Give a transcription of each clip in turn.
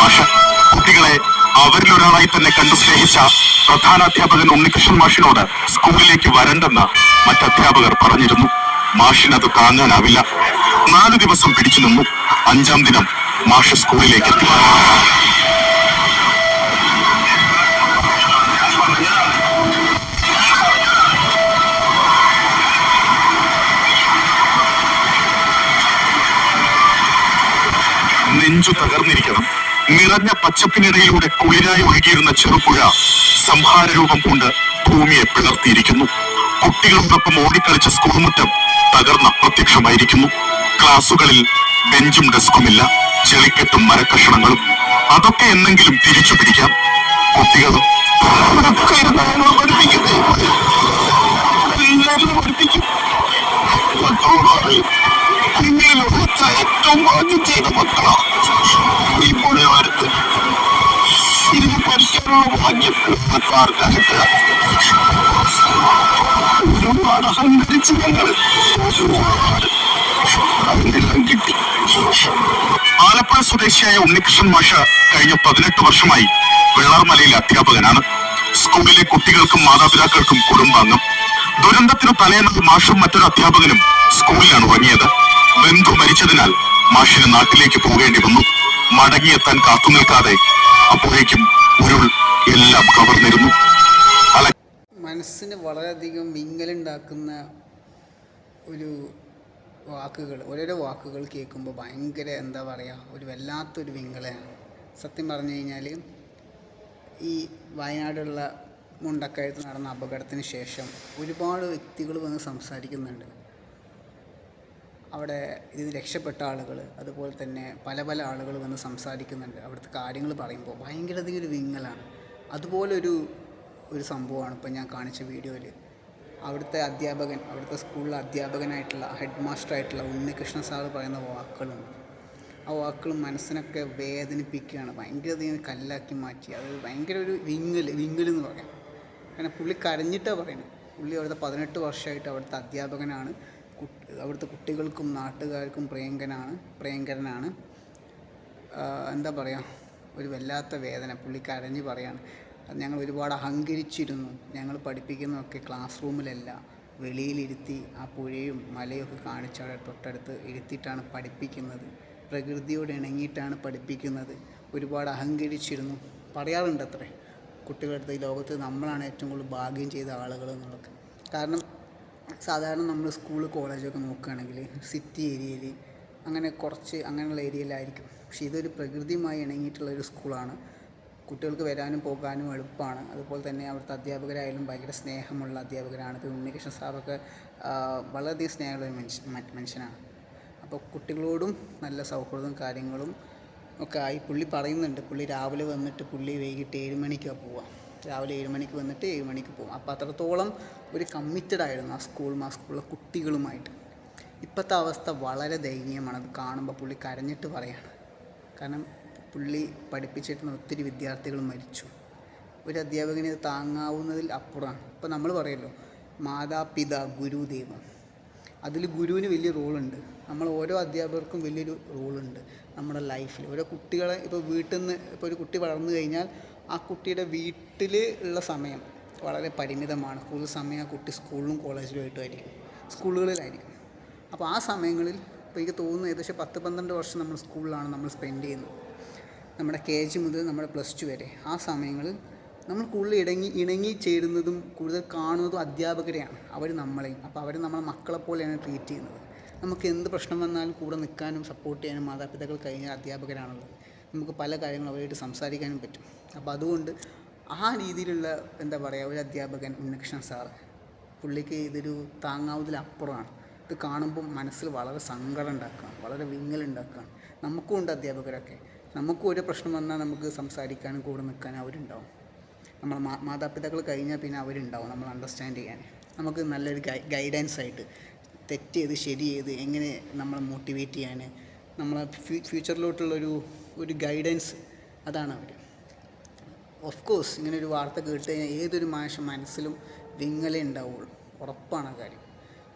മാഷ്. കുട്ടികളെ അവരിൽ ഒരാളായി തന്നെ കണ്ടു സ്നേഹിച്ച പ്രധാനാധ്യാപകൻ ഉണ്ണികൃഷ്ണൻ മാഷിനോട് സ്കൂളിലേക്ക് വരണ്ടെന്ന് മറ്റധ്യാപകർ പറഞ്ഞിരുന്നു. മാഷിനത് താങ്ങാനാവില്ല. നാലു ദിവസം പിടിച്ചു നിന്നു. അഞ്ചാം ദിനം മാഷ് സ്കൂളിലേക്ക് എത്തി. നെഞ്ചു തകർന്നിരിക്കണം. നിറഞ്ഞ പച്ചപ്പിനിടയിലൂടെ കുളിരായി ഒഴുകിയിരുന്ന ചെറുപുഴ സംഹാരരൂപം കൊണ്ട് ഭൂമിയെ പിളർത്തിയിരിക്കുന്നു. കുട്ടികളോടൊപ്പം ഓടിക്കളിച്ച സ്കൂൾ മുറ്റം തകർന്ന പ്രത്യക്ഷമായിരിക്കുന്നു. ക്ലാസുകളിൽ ബെഞ്ചും ഡെസ്കുമില്ല ചെളിക്കെട്ടും മരക്കഷണങ്ങളും. അതൊക്കെ എന്നെങ്കിലും തിരിച്ചു പിടിക്കാം. കുട്ടികളും "ഇവിടൊക്കെ ഇരുന്നാണോ പഠിപ്പിക്കുന്നത്? എല്ലാവരും പഠിപ്പിക്കും. മക്കളോട് നിങ്ങളിൽ ഏറ്റവും ഭാഗ്യം ചെയ്ത ഈ പുഴയോരത്ത് ഇതിന് പഠിക്കാനുള്ള ഭാഗ്യം ഒരുപാട് അഹങ്കരിച്ച് ഞങ്ങൾ ആലപ്പുഴ സ്വദേശിയായ ഉണ്ണികൃഷ്ണൻ മാഷ കഴിഞ്ഞ പതിനെട്ട് വർഷമായി വെള്ളാർമലയിലെ അധ്യാപകനാണ്. സ്കൂളിലെ കുട്ടികൾക്കും മാതാപിതാക്കൾക്കും കുടുംബാംഗം. ദുരന്തത്തിന് തലേന്ന് മാഷും മറ്റൊരു അധ്യാപകനും സ്കൂളിലാണ് ഉറങ്ങിയത്. ബന്ധു മരിച്ചതിനാൽ മാഷിന് നാട്ടിലേക്ക് പോകേണ്ടി വന്നു. മടങ്ങിയെത്താൻ കാത്തു നിൽക്കാതെ അപ്പോഴേക്കും എല്ലാം മനസ്സിന് വളരെയധികം വിങ്ങലുണ്ടാക്കുന്ന ഒരു വാക്കുകൾ ഓരോരോ വാക്കുകൾ കേൾക്കുമ്പോൾ ഭയങ്കര എന്താ പറയുക ഒരു വല്ലാത്തൊരു വിങ്ങലാണ്. സത്യം പറഞ്ഞു കഴിഞ്ഞാൽ ഈ വയനാടുള്ള മുണ്ടക്കയത്ത് നടന്ന അപകടത്തിന് ശേഷം ഒരുപാട് വ്യക്തികൾ വന്ന് സംസാരിക്കുന്നുണ്ട്. അവിടെ ഇതിന് രക്ഷപ്പെട്ട ആളുകൾ അതുപോലെ തന്നെ പല പല ആളുകൾ വന്ന് സംസാരിക്കുന്നുണ്ട്. അവിടുത്തെ കാര്യങ്ങൾ പറയുമ്പോൾ ഭയങ്കരധികം ഒരു വിങ്ങലാണ്. അതുപോലൊരു ഒരു സംഭവമാണ് ഇപ്പം ഞാൻ കാണിച്ച വീഡിയോയിൽ. അവിടുത്തെ അധ്യാപകൻ അവിടുത്തെ സ്കൂളിലെ അധ്യാപകനായിട്ടുള്ള ഹെഡ് മാസ്റ്റർ ആയിട്ടുള്ള ഉണ്ണികൃഷ്ണ സാറ് പറയുന്ന വാക്കുകളുണ്ട്. ആ വാക്കുകൾ മനസ്സിനൊക്കെ വേദനിപ്പിക്കുകയാണ്. ഭയങ്കര ഭയങ്കരധികം കല്ലാക്കി മാറ്റി. അത് ഭയങ്കര ഒരു വിങ്ങൽ വിങ്ങൽ എന്ന് പറയാം. കാരണം പുള്ളി കരഞ്ഞിട്ടാണ് പറയുന്നത്. പുള്ളി അവിടുത്തെ പതിനെട്ട് വർഷമായിട്ട് അവിടുത്തെ അധ്യാപകനാണ്. അവിടുത്തെ കുട്ടികൾക്കും നാട്ടുകാർക്കും പ്രിയങ്കനാണ് പ്രിയങ്കരനാണ്. എന്താ പറയുക ഒരു വല്ലാത്ത വേദന പുള്ളി കരഞ്ഞ് പറയാണ്. അത് ഞങ്ങൾ ഒരുപാട് അഹങ്കരിച്ചിരുന്നു. ഞങ്ങൾ പഠിപ്പിക്കുന്നതൊക്കെ ക്ലാസ് റൂമിലല്ല വെളിയിലിരുത്തി ആ പുഴയും മലയൊക്കെ ഒക്കെ കാണിച്ച് അവിടെ തൊട്ടടുത്ത് ഇരുത്തിയിട്ടാണ് പഠിപ്പിക്കുന്നത്. പ്രകൃതിയോട് ഇണങ്ങിയിട്ടാണ് പഠിപ്പിക്കുന്നത്. ഒരുപാട് അഹങ്കരിച്ചിരുന്നു. പറയാറുണ്ട് അത്രേ കുട്ടികളുടെ അടുത്ത് ഈ ലോകത്ത് നമ്മളാണ് ഏറ്റവും കൂടുതൽ ഭാഗ്യം ചെയ്ത ആളുകൾ എന്നുള്ളത്. കാരണം സാധാരണ നമ്മൾ സ്കൂൾ കോളേജൊക്കെ നോക്കുകയാണെങ്കിൽ സിറ്റി ഏരിയയിൽ അങ്ങനെ കുറച്ച് അങ്ങനെയുള്ള ഏരിയയിലായിരിക്കും പക്ഷേ ഇതൊരു പ്രകൃതിയുമായി ഇണങ്ങിയിട്ടുള്ള ഒരു സ്കൂളാണ് കുട്ടികൾക്ക് വരാനും പോകാനും എളുപ്പമാണ്. അതുപോലെ തന്നെ അവിടുത്തെ അധ്യാപകരായാലും ഭയങ്കര സ്നേഹമുള്ള അധ്യാപകരാണ്. ഉണ്ണികൃഷ്ണൻ സാറൊക്കെ വളരെയധികം സ്നേഹമുള്ള മനുഷ്യ മനുഷ്യനാണ്. അപ്പോൾ കുട്ടികളോടും നല്ല സൗഹൃദവും കാര്യങ്ങളും ഒക്കെ ആയി പുള്ളി പറയുന്നുണ്ട്. പുള്ളി രാവിലെ വന്നിട്ട് പുള്ളി വൈകിട്ട് ഏഴ് മണിക്കാണ് പോവുക. രാവിലെ ഏഴ് മണിക്ക് വന്നിട്ട് ഏഴ് മണിക്ക് പോകും. അപ്പോൾ അത്രത്തോളം ഒരു കമ്മിറ്റഡ് ആയിരുന്നു ആ സ്കൂളും ആ സ്കൂളിലെ കുട്ടികളുമായിട്ട്. ഇപ്പോഴത്തെ അവസ്ഥ വളരെ ദയനീയമാണ്. അത് കാണുമ്പോൾ പുള്ളി കരഞ്ഞിട്ട് പറയാണ്. കാരണം പുള്ളി പഠിപ്പിച്ചിട്ടുന്ന ഒത്തിരി വിദ്യാർത്ഥികൾ മരിച്ചു. ഒരു അധ്യാപകന് താങ്ങാവുന്നതിൽ അപ്പുറമാണ്. ഇപ്പോൾ നമ്മൾ പറയല്ലോ മാതാപിതാ ഗുരു ദൈവം അതിൽ ഗുരുവിന് വലിയ റോളുണ്ട്. നമ്മൾ ഓരോ അധ്യാപകർക്കും വലിയൊരു റോളുണ്ട് നമ്മുടെ ലൈഫിൽ ഓരോ കുട്ടികളെ ഇപ്പോൾ വീട്ടിൽ നിന്ന് ഇപ്പോൾ ഒരു കുട്ടി വളർന്നു കഴിഞ്ഞാൽ ആ കുട്ടിയുടെ വീട്ടിൽ ഉള്ള സമയം വളരെ പരിമിതമാണ്. കൂടുതൽ സമയം ആ കുട്ടി സ്കൂളിലും കോളേജിലും ആയിട്ടുമായിരിക്കും സ്കൂളുകളിലായിരിക്കും. അപ്പോൾ ആ സമയങ്ങളിൽ ഇപ്പോൾ എനിക്ക് തോന്നുന്നു ഏകദേശം പത്ത് പന്ത്രണ്ട് വർഷം നമ്മൾ സ്കൂളിലാണ് നമ്മൾ സ്പെൻഡ് ചെയ്യുന്നത്. നമ്മുടെ കെ ജി മുതൽ നമ്മുടെ പ്ലസ് ടു വരെ ആ സമയങ്ങളിൽ നമ്മൾ കൂടുതൽ ഇണങ്ങി ഇണങ്ങി ചേരുന്നതും കൂടുതൽ കാണുന്നതും അധ്യാപകരെയാണ് അവർ നമ്മളെയും. അപ്പോൾ അവർ നമ്മളെ മക്കളെ പോലെയാണ് ട്രീറ്റ് ചെയ്യുന്നത്. നമുക്ക് എന്ത് പ്രശ്നം വന്നാലും കൂടെ നിൽക്കാനും സപ്പോർട്ട് ചെയ്യാനും മാതാപിതാക്കൾ കഴിഞ്ഞ അധ്യാപകരാണുള്ളത്. നമുക്ക് പല കാര്യങ്ങളും അവരായിട്ട് സംസാരിക്കാനും പറ്റും. അപ്പോൾ അതുകൊണ്ട് ആ രീതിയിലുള്ള എന്താ പറയുക ഒരു അധ്യാപകൻ ഉണ്ണികൃഷ്ണൻ സാറ് പുള്ളിക്ക് ഇതൊരു താങ്ങാവുന്നതിലപ്പുറമാണ്. ഇത് കാണുമ്പോൾ മനസ്സിൽ വളരെ സങ്കടം ഉണ്ടാക്കുകയാണ് വളരെ വിങ്ങലുണ്ടാക്കുകയാണ് നമുക്കും ഉണ്ട് അധ്യാപകരൊക്കെ. നമുക്കും ഒരു പ്രശ്നം വന്നാൽ നമുക്ക് സംസാരിക്കാനും കൂടെ നിൽക്കാനും അവരുണ്ടാവും. നമ്മൾ മാതാപിതാക്കൾ കഴിഞ്ഞാൽ പിന്നെ അവരുണ്ടാവും നമ്മൾ അണ്ടർസ്റ്റാൻഡ് ചെയ്യാൻ. നമുക്ക് നല്ലൊരു ഗൈഡൻസ് ആയിട്ട് തെറ്റ് ചെയ്ത് ശരി ചെയ്ത് എങ്ങനെ നമ്മളെ മോട്ടിവേറ്റ് ചെയ്യാൻ നമ്മളെ ഫ്യൂ ഫ്യൂച്ചറിലോട്ടുള്ളൊരു ഒരു ഗൈഡൻസ് അതാണ് അവർ ഓഫ് കോഴ്സ് ഇങ്ങനെ ഒരു വാർത്ത കേട്ട് കഴിഞ്ഞാൽ ഏതൊരു മനുഷ്യ മനസ്സിലും വിങ്ങലേ ഉണ്ടാവുള്ളൂ. ഉറപ്പാണ് ആ കാര്യം.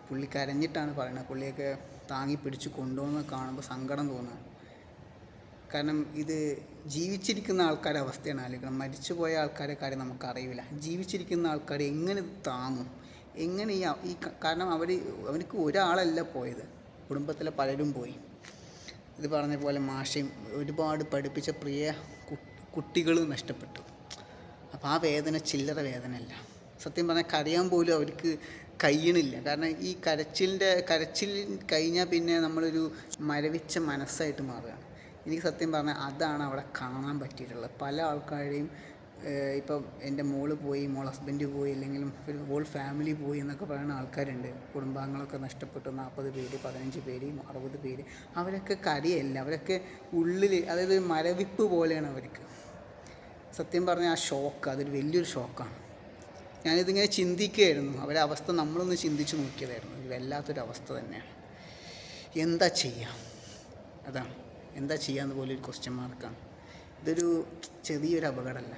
പുള്ളി കരഞ്ഞിട്ടാണ് പറയുന്നത് പുള്ളിയൊക്കെ താങ്ങി പിടിച്ച് കൊണ്ടുപോകുന്നത് കാണുമ്പോൾ സങ്കടം തോന്നുക. കാരണം ഇത് ജീവിച്ചിരിക്കുന്ന ആൾക്കാരുടെ അവസ്ഥയാണ് ആലോചിക്കണം. മരിച്ചുപോയ ആൾക്കാരെ കാര്യം നമുക്കറിയില്ല. ജീവിച്ചിരിക്കുന്ന ആൾക്കാർ എങ്ങനെ താങ്ങും? എങ്ങനെ ഈ കാരണം അവർ അവർക്ക് ഒരാളല്ല പോയത്. കുടുംബത്തിലെ പലരും പോയി. ഇത് പറഞ്ഞ പോലെ മാഷയും ഒരുപാട് പഠിപ്പിച്ച പ്രിയ കുട്ടികൾ നഷ്ടപ്പെട്ടു. അപ്പോൾ ആ വേദന ചില്ലറ വേദനയല്ല. സത്യം പറഞ്ഞാൽ കരയാൻ പോലും അവർക്ക് കഴിയണില്ല. കാരണം ഈ കരച്ചിലിന്റെ കരച്ചിൽ കഴിഞ്ഞാൽ പിന്നെ നമ്മളൊരു മരവിച്ച മനസ്സായിട്ട് മാറുകയാണ്. എനിക്ക് സത്യം പറഞ്ഞാൽ അതാണ് അവിടെ കാണാൻ പറ്റിയിട്ടുള്ളത്. പല ആൾക്കാരുടെയും ഇപ്പം എന്റെ മോൾ പോയി മോൾ ഹസ്ബൻഡ് പോയി അല്ലെങ്കിൽ ഒരു ഹോൾ ഫാമിലി പോയി എന്നൊക്കെ പറയുന്ന ആൾക്കാരുണ്ട്. കുടുംബാംഗങ്ങളൊക്കെ നഷ്ടപ്പെട്ടു നാൽപ്പത് പേര് പതിനഞ്ച് പേര് അറുപത് പേര്. അവരൊക്കെ കരയല്ല അവരൊക്കെ ഉള്ളിൽ അതായത് മരവിപ്പ് പോലെയാണ് അവർക്ക്. സത്യം പറഞ്ഞാൽ ആ ഷോക്ക് അതൊരു വലിയൊരു ഷോക്കാണ് ഞാനിതിങ്ങനെ ചിന്തിക്കുകയായിരുന്നു. അവരെ അവസ്ഥ നമ്മളൊന്ന് ചിന്തിച്ച് നോക്കിയതായിരുന്നു. ഇത് അവസ്ഥ തന്നെയാണ്. എന്താ ചെയ്യുക അതാണ്. എന്താ ചെയ്യാന്ന് പോലെ ഒരു ക്വസ്റ്റ്യൻ മാർക്കാണ് ഇതൊരു ചെറിയൊരു അപകടമല്ല.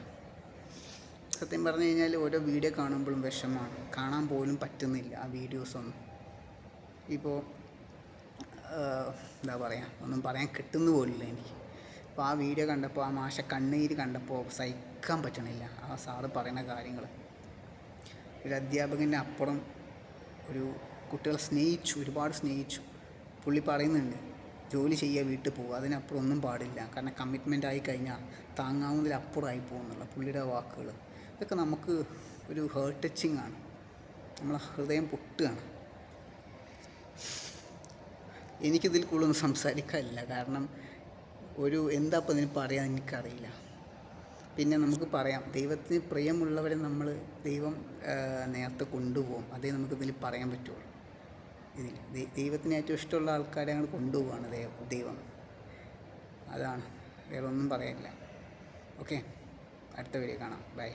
സത്യം പറഞ്ഞു കഴിഞ്ഞാൽ ഓരോ വീഡിയോ കാണുമ്പോഴും വിഷമമാണ്. കാണാൻ പോലും പറ്റുന്നില്ല ആ വീഡിയോസൊന്നും ഇപ്പോൾ എന്താ പറയുക ഒന്നും പറയാൻ കിട്ടുന്ന പോലില്ല എനിക്ക്. അപ്പോൾ ആ വീഡിയോ കണ്ടപ്പോൾ ആ മാഷ കണ്ണീര് കണ്ടപ്പോൾ സഹിക്കാൻ പറ്റണില്ല. ആ സാറ് പറയുന്ന കാര്യങ്ങൾ ഒരു അധ്യാപകന്റെ അപ്പുറം ഒരു കുട്ടികളെ സ്നേഹിച്ചു ഒരുപാട് സ്നേഹിച്ചു. പുള്ളി പറയുന്നുണ്ട് ജോലി ചെയ്യുക വീട്ടിൽ പോകുക അതിനപ്പുറം ഒന്നും പാടില്ല. കാരണം കമ്മിറ്റ്മെന്റ് ആയി കഴിഞ്ഞാൽ താങ്ങാവുന്നതിലപ്പുറമായി പോകുന്നുള്ള പുള്ളിയുടെ വാക്കുകൾ ഇതൊക്കെ നമുക്ക് ഒരു ഹേർട്ട് ടച്ചിങ് ആണ്. നമ്മളെ ഹൃദയം പൊട്ടുകയാണ്. എനിക്കിതിൽ കൂടുതൽ സംസാരിക്കാനില്ല. കാരണം ഒരു എന്താ ഇപ്പം ഇതിന് പറയാൻ എനിക്കറിയില്ല. പിന്നെ നമുക്ക് പറയാം ദൈവത്തിന് പ്രിയമുള്ളവരെ നമ്മൾ ദൈവം നേരത്തെ കൊണ്ടുപോകും. അതേ നമുക്കിതിൽ പറയാൻ പറ്റുള്ളൂ. ഇതിൽ ദൈവത്തിന് ഏറ്റവും ഇഷ്ടമുള്ള ആൾക്കാരെ അങ്ങോട്ട് കൊണ്ടുപോവാണ് ദൈവം. അതാണ്. വേറെ ഒന്നും പറയാനില്ല ഓക്കെ. അടുത്ത വീഡിയോ കാണാം. ബൈ.